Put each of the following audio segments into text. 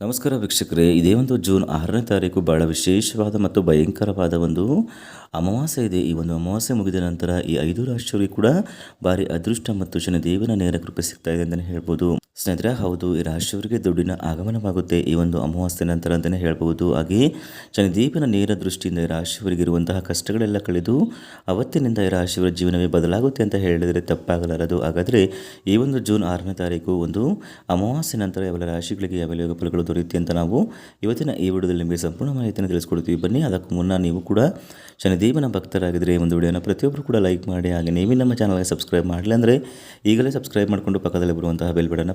ನಮಸ್ಕಾರ ವೀಕ್ಷಕರೇ, ಇದೇ ಒಂದು ಜೂನ್ ಆರನೇ ತಾರೀಕು ಬಹಳ ವಿಶೇಷವಾದ ಮತ್ತು ಭಯಂಕರವಾದ ಒಂದು ಅಮಾವಾಸ್ಯೆ ಇದೆ. ಈ ಒಂದು ಅಮಾವಾಸ್ಯೆ ಮುಗಿದ ನಂತರ ಈ ಐದು ರಾಶಿಯವರಿಗೆ ಕೂಡ ಭಾರಿ ಅದೃಷ್ಟ ಮತ್ತು ಶನಿದೇವನ ನೇರ ಕೃಪೆ ಸಿಗ್ತಾ ಇದೆ ಅಂತಲೇ ಹೇಳ್ಬೋದು. ಸ್ನೇಹಿತರೆ, ಹೌದು, ಈ ರಾಶಿಯವರಿಗೆ ದುಡ್ಡಿನ ಆಗಮನವಾಗುತ್ತೆ. ಈ ಒಂದು ಅಮಾವಾಸ್ಯೆ ನಂತರ ಅಂತಲೇ ಹೇಳ್ಬೋದು ಹಾಗೆಯೇ ಶನಿದೀಪನ ನೇರ ದೃಷ್ಟಿಯಿಂದ ಈ ರಾಶಿಯವರಿಗೆ ಇರುವಂತಹ ಕಷ್ಟಗಳೆಲ್ಲ ಕಳೆದು ಅವತ್ತಿನಿಂದ ಈ ರಾಶಿಯವರ ಜೀವನವೇ ಬದಲಾಗುತ್ತೆ ಅಂತ ಹೇಳಿದರೆ ತಪ್ಪಾಗಲಾರದು. ಹಾಗಾದರೆ ಈ ಒಂದು ಜೂನ್ ಆರನೇ ತಾರೀಕು ಒಂದು ಅಮಾವಾಸ್ಯೆ ನಂತರ ಯಾವೆಲ್ಲ ರಾಶಿಗಳಿಗೆ ಯಾವೆಲ್ಲ ಯೋಗ ಫಲಗಳು ದೊರೆಯುತ್ತೆ ಅಂತ ನಾವು ಇವತ್ತಿನ ಈ ವಿಡಿಯೋದಲ್ಲಿ ನಿಮಗೆ ಸಂಪೂರ್ಣ ಮಾಹಿತಿಯನ್ನು ತಿಳಿಸ್ಕೊಡ್ತೀವಿ. ಬನ್ನಿ, ಅದಕ್ಕೂ ಮುನ್ನ ನೀವು ಕೂಡ ಶನಿದೀಪನ ಭಕ್ತರಾಗಿದ್ದರೆ ಈ ಒಂದು ವಿಡಿಯೋನ ಪ್ರತಿಯೊಬ್ಬರು ಕೂಡ ಲೈಕ್ ಮಾಡಿ, ಹಾಗೆ ನೀವೇ ನಮ್ಮ ಚಾನಲ್ಗೆ ಸಬ್ಸ್ಕ್ರೈಬ್ ಮಾಡಲಿ ಅಂದರೆ ಈಗಲೇ ಸಬ್ಸ್ಕ್ರೈಬ್ ಮಾಡಿಕೊಂಡು ಪಕ್ಕದಲ್ಲಿ ಬರುವಂತಹ ಬೆಲ್ ಬಟನ್ನ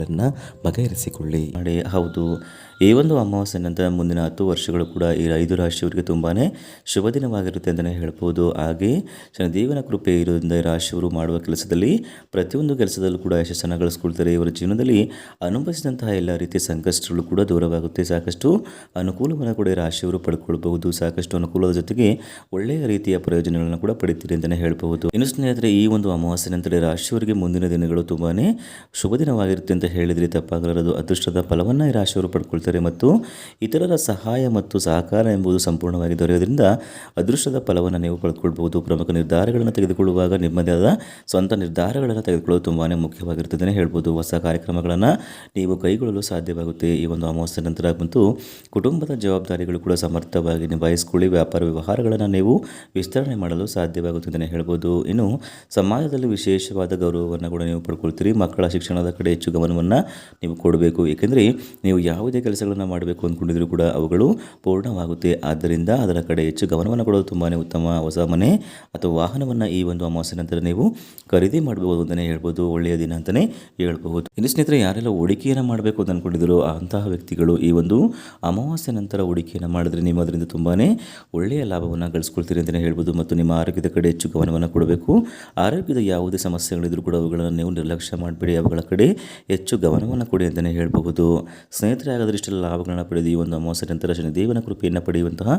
ಸಮಸ್ಯೆಗಳನ್ನು ಬಗೆಹರಿಸಿಕೊಳ್ಳಿ. ಮಾಡಿ. ಹೌದು. ಈ ಒಂದು ಅಮಾವಾಸ್ಯೆ ನಂತರ ಮುಂದಿನ ಹತ್ತು ವರ್ಷಗಳು ಕೂಡ ಈ ಐದು ರಾಶಿಯವರಿಗೆ ತುಂಬಾ ಶುಭ ದಿನವಾಗಿರುತ್ತೆ ಅಂತಲೇ ಹೇಳ್ಬೋದು. ಹಾಗೆ ಶನಿದೇವನ ಕೃಪೆ ಇರೋದ್ರಿಂದ ರಾಶಿಯವರು ಮಾಡುವ ಕೆಲಸದಲ್ಲಿ, ಪ್ರತಿಯೊಂದು ಕೆಲಸದಲ್ಲೂ ಕೂಡ ಯಶಸ್ಸನ್ನು ಗಳಿಸ್ಕೊಳ್ತಾರೆ. ಇವರ ಜೀವನದಲ್ಲಿ ಅನುಭವಿಸಿದಂತಹ ಎಲ್ಲ ರೀತಿಯ ಸಂಕಷ್ಟಗಳು ಕೂಡ ದೂರವಾಗುತ್ತೆ. ಸಾಕಷ್ಟು ಅನುಕೂಲವನ್ನು ಕೂಡ ರಾಶಿಯವರು ಪಡ್ಕೊಳ್ಬಹುದು. ಸಾಕಷ್ಟು ಅನುಕೂಲದ ಜೊತೆಗೆ ಒಳ್ಳೆಯ ರೀತಿಯ ಪ್ರಯೋಜನಗಳನ್ನು ಕೂಡ ಪಡಿತೀರಿ ಅಂತಲೇ ಹೇಳ್ಬಹುದು. ಇನ್ನು ಸ್ನೇಹಿತರೆ, ಈ ಒಂದು ಅಮಾವಾಸ್ಯೆ ನಂತರ ರಾಶಿಯವರಿಗೆ ಮುಂದಿನ ದಿನಗಳು ತುಂಬಾ ಶುಭ ದಿನವಾಗಿರುತ್ತೆ ಅಂತ ಹೇಳಿದರೆ ತಪ್ಪಾಗಲಾರದು ಅದೃಷ್ಟದ ಫಲವನ್ನು ಈ ರಾಶಿಯವರು ಪಡ್ಕೊಳ್ತಾರೆ ಮತ್ತು ಇತರರ ಸಹಾಯ ಮತ್ತು ಸಹಕಾರ ಎಂಬುದು ಸಂಪೂರ್ಣವಾಗಿ ದೊರೆಯೋದ್ರಿಂದ ಅದೃಷ್ಟದ ಫಲವನ್ನು ನೀವು ಪಡ್ಕೊಳ್ಬಹುದು. ಪ್ರಮುಖ ನಿರ್ಧಾರಗಳನ್ನು ತೆಗೆದುಕೊಳ್ಳುವಾಗ ನಿಮ್ಮದೇ ಆದ ಸ್ವಂತ ನಿರ್ಧಾರಗಳನ್ನು ತೆಗೆದುಕೊಳ್ಳೋದು ತುಂಬಾ ಮುಖ್ಯವಾಗಿರ್ತದೆ ಹೇಳ್ಬೋದು. ಹೊಸ ಕಾರ್ಯಕ್ರಮಗಳನ್ನು ನೀವು ಕೈಗೊಳ್ಳಲು ಸಾಧ್ಯವಾಗುತ್ತೆ. ಈ ಒಂದು ಅಮಾವಾಸ್ಯ ನಂತರ ಮತ್ತು ಕುಟುಂಬದ ಜವಾಬ್ದಾರಿಗಳು ಕೂಡ ಸಮರ್ಥವಾಗಿ ನಿಭಾಯಿಸಿಕೊಳ್ಳಿ. ವ್ಯಾಪಾರ ವ್ಯವಹಾರಗಳನ್ನು ನೀವು ವಿಸ್ತರಣೆ ಮಾಡಲು ಸಾಧ್ಯವಾಗುತ್ತದೆ ಹೇಳ್ಬೋದು. ಇನ್ನು ಸಮಾಜದಲ್ಲಿ ವಿಶೇಷವಾದ ಗೌರವವನ್ನು ಕೂಡ ನೀವು ಪಡ್ಕೊಳ್ತೀರಿ. ಮಕ್ಕಳ ಶಿಕ್ಷಣದ ಕಡೆ ಹೆಚ್ಚು ಗಮನವನ್ನು ನೀವು ಕೊಡಬೇಕು. ಏಕೆಂದರೆ ನೀವು ಯಾವುದೇ ಕೆಲಸಗಳನ್ನು ಮಾಡಬೇಕು ಅಂದ್ಕೊಂಡಿದ್ರು ಕೂಡ ಅವುಗಳು ಪೂರ್ಣವಾಗುತ್ತೆ. ಆದ್ದರಿಂದ ಅದರ ಕಡೆ ಹೆಚ್ಚು ಗಮನವನ್ನು ಕೊಡೋದು ತುಂಬಾ ಉತ್ತಮ. ಹೊಸ ಮನೆ ಅಥವಾ ವಾಹನವನ್ನು ಈ ಒಂದು ಅಮಾವಾಸ್ಯೆ ನಂತರ ನೀವು ಖರೀದಿ ಮಾಡಬಹುದು ಅಂತಲೇ ಹೇಳ್ಬೋದು. ಒಳ್ಳೆಯ ದಿನ ಅಂತಲೇ ಹೇಳ್ಬಹುದು. ಇನ್ನು ಸ್ನೇಹಿತರೆ, ಯಾರೆಲ್ಲ ಹೂಡಿಕೆಯನ್ನು ಮಾಡಬೇಕು ಅಂತ ಅಂದ್ಕೊಂಡಿದ್ರು ಅಂತಹ ವ್ಯಕ್ತಿಗಳು ಈ ಒಂದು ಅಮಾವಾಸ್ಯೆ ನಂತರ ಹೂಡಿಕೆಯನ್ನು ಮಾಡಿದ್ರೆ ನೀವು ಅದರಿಂದ ತುಂಬಾ ಒಳ್ಳೆಯ ಲಾಭವನ್ನು ಗಳಿಸ್ಕೊಳ್ತೀರಿ ಅಂತಲೇ ಹೇಳ್ಬೋದು. ಮತ್ತು ನಿಮ್ಮ ಆರೋಗ್ಯದ ಕಡೆ ಹೆಚ್ಚು ಗಮನವನ್ನು ಕೊಡಬೇಕು. ಆರೋಗ್ಯದ ಯಾವುದೇ ಸಮಸ್ಯೆಗಳಿದ್ರು ಕೂಡ ಅವುಗಳನ್ನು ನೀವು ನಿರ್ಲಕ್ಷ್ಯ ಮಾಡಬೇಡಿ. ಅವುಗಳ ಕಡೆ ಹೆಚ್ಚು ಗಮನವನ್ನು ಕೊಡಿ ಅಂತಲೇ ಹೇಳಬಹುದು. ಸ್ನೇಹಿತರೆ, ಹಾಗಾದ್ರೆ ಇಷ್ಟೆಲ್ಲ ಲಾಭಗಳನ್ನು ಪಡೆದು ಈ ಒಂದು ಅಮಾವಾಸ್ಯ ನಂತರ ಶನಿದೇವನ ಕೃಪೆಯನ್ನು ಪಡೆಯುವಂತಹ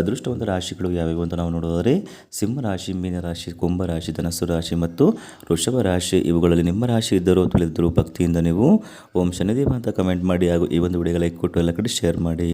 ಅದೃಷ್ಟವಂತ ರಾಶಿಗಳು ಯಾವ್ಯಾವು ಅಂತ ನಾವು ನೋಡೋದಾದರೆ, ಸಿಂಹ ರಾಶಿ, ಮೀನ ರಾಶಿ, ಕುಂಭ ರಾಶಿ, ಧನಸ್ಸು ರಾಶಿ ಮತ್ತು ವೃಷಭ ರಾಶಿ. ಇವುಗಳಲ್ಲಿ ನಿಮ್ಮ ರಾಶಿ ಇದ್ದರೂ ತಿಳಿದಿದ್ದರೂ ಭಕ್ತಿಯಿಂದ ನೀವು ಓಂ ಶನಿದೇವ ಅಂತ ಕಮೆಂಟ್ ಮಾಡಿ ಹಾಗೂ ಈ ಒಂದು ವಿಡಿಯೋಗೆ ಲೈಕ್ ಕೊಟ್ಟು ಎಲ್ಲ ಕಡೆ ಶೇರ್ ಮಾಡಿ.